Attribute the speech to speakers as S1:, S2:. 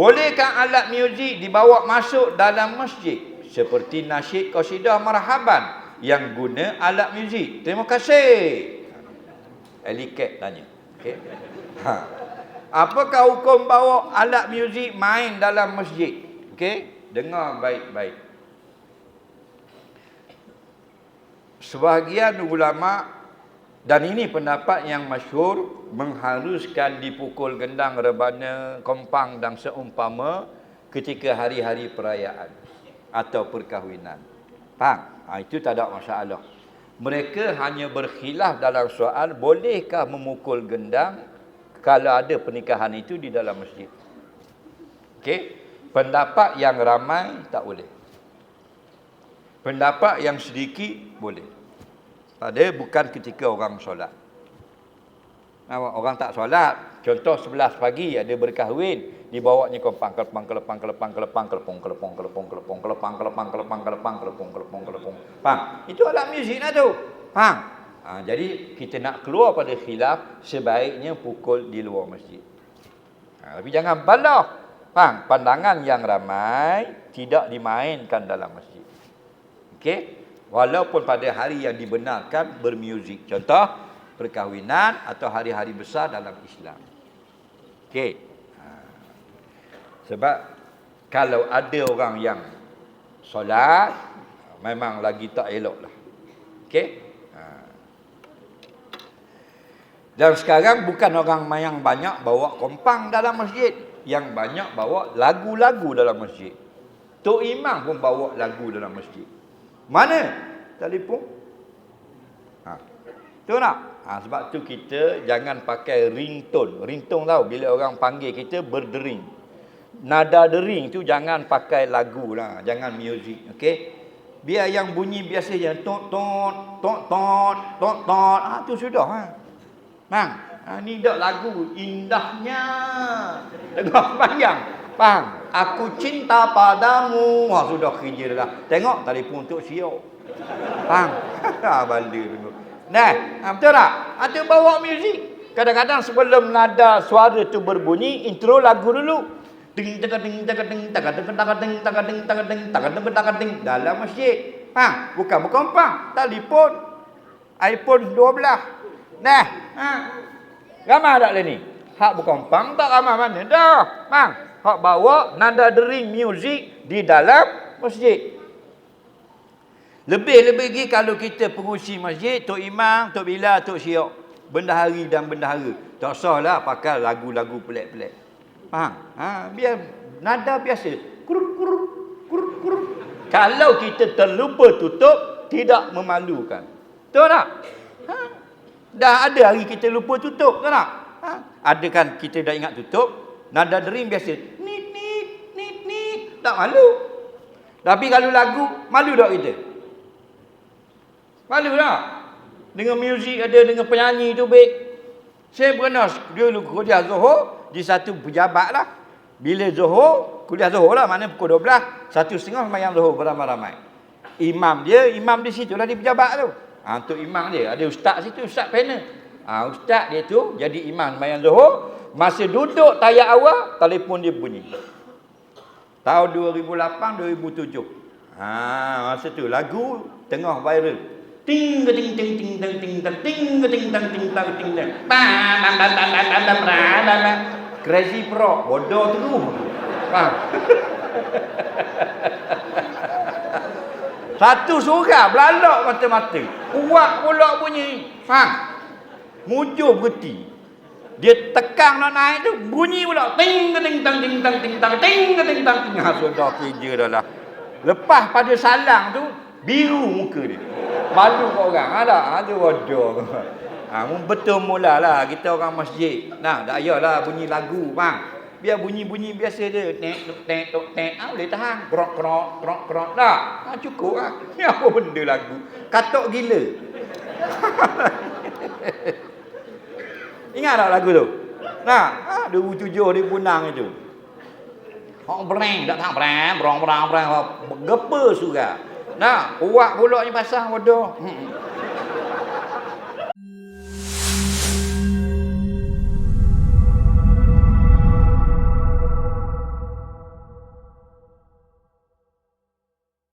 S1: Bolehkah alat muzik dibawa masuk dalam masjid? Seperti nasyid qasidah marhaban yang guna alat muzik. Terima kasih. Eliket tanya. Okey. Ha. Apakah hukum bawa alat muzik main dalam masjid? Okey, dengar baik-baik. Sebahagian ulama dan ini pendapat yang masyhur mengharuskan dipukul gendang rebana, kompang dan seumpama ketika hari-hari perayaan atau perkahwinan. Faham? Ha, itu tak ada masalah. Mereka hanya berkhilaf dalam soal bolehkah memukul gendang kalau ada pernikahan itu di dalam masjid. Okey. Pendapat yang ramai tak boleh. Pendapat yang sedikit boleh. Pada bukan ketika orang solat. Orang tak solat. Contoh 11 pagi ada berkahwin. Dibawanya kompang, kelepang, kelepang, kelepang, kelepang, kelepong, kelepong, kelepong, kelepong, kelepang, kelepang, kelepang, kelepang, kelepong, kelepong, kelepong. Faham? Itu alat muzik lah tu. Faham? Ha, jadi kita nak keluar pada khilaf sebaiknya pukul di luar masjid. Ha, tapi jangan balah. Faham? Pandangan yang ramai tidak dimainkan dalam masjid. Okey? Walaupun pada hari yang dibenarkan bermuzik. Contoh, perkahwinan atau hari-hari besar dalam Islam. Okey. Ha. Sebab kalau ada orang yang solat, memang lagi tak elok lah. Okey. Ha. Dan sekarang bukan orang yang banyak bawa kompang dalam masjid. Yang banyak bawa lagu-lagu dalam masjid. Tok Imam pun bawa lagu dalam masjid. Mana? Telefon. Ha. Tu nak? Ha, sebab tu kita jangan pakai ringtone. Ringtone tahu bila orang panggil kita berdering. Nada dering tu jangan pakai lagu lah. Jangan muzik. Okey? Biar yang bunyi biasa je. Tot, tot, tot, tot, tot, tot. Ha, tu sudah. Ha. Bang, ha, ni dah lagu indahnya. Tengok panjang. Faham? Aku cinta padamu. Wah, sudah kerja dah. Tengok telefon untuk siok. Faham? Ha, bala tengok. Nah, ha, betul tak? Atau bawa muzik. Kadang-kadang sebelum nada suara tu berbunyi, intro lagu dulu. Ting tak ting tak ting tak ting tak ting tak ting tak ting tak ting tak ting dalam masjid. Faham? Bukan bukan apa. Telefon iPhone 12. Nah, ha. Ramai tak ni? Hak bukan pang tak ramai mana dah. Faham? Hak bawa nada dering muzik di dalam masjid. Lebih-lebih lagi kalau kita pengusi masjid, Tok Imam, Tok Bila, Tok Syok, bendahari dan bendahara. Tak usahlah pakai lagu-lagu pelik-pelik. Faham? Ha, biar nada biasa. Kuruk, kuruk, kuruk, kuruk. Kalau kita terlupa tutup, tidak memalukan. Tahu tak? Ha? Dah ada hari kita lupa tutup, tahu tak? Ha? Ada kan kita dah ingat tutup, Nada dering biasa. Nit, nit, nit, nit. Tak malu. Tapi kalau lagu, malu tak kita? Malu tak? Dengan muzik ada, dengan penyanyi tu baik. Saya pernah dulu kuliah Zohor di satu pejabat lah. Bila Zohor, kuliah Zohor lah, mana pukul 12. Satu setengah semayang Zohor beramai-ramai. Imam dia, imam di situ lah di pejabat tu. Ha, untuk imam dia. Ada ustaz situ, ustaz panel. Ha, ustaz dia tu jadi imam semayang Zohor. Masa duduk tayak awal, telefon dia bunyi. Tahun 2008, 2007. Ha, masa tu lagu tengah viral. Ting ting ting ting ting ting ting ting ting ting ting ting ting ting. Bam bam bam bam bam bam bam bam. Crazy Pro, bodoh tu. Faham? Satu surah belalak mata-mata. Kuat pula bunyi. Faham? Mujur berhenti. Dia tekan nak naik tu bunyi pula ting ting tang ting tang ting tang ting ting tang ting ha sudah kerja dah lah. Lepas pada salang tu biru muka dia. Malu kau orang ada ada bodoh. Ha mun betul mulalah kita orang masjid. Nah, tak payahlah bunyi lagu bang. Biar bunyi-bunyi biasa je. Tek tok tek tok tek. Ah boleh tahan. Krok krok krok krok dah. Ha cukup ah. Ni apa benda lagu? Katok gila. Ingat tak lagu tu? Nah, ha, 2007 di Punang itu. Hok breng, tak tak breng, brong brong brong, gepa suka. Nah, kuat pula ni pasang bodoh. Hmm.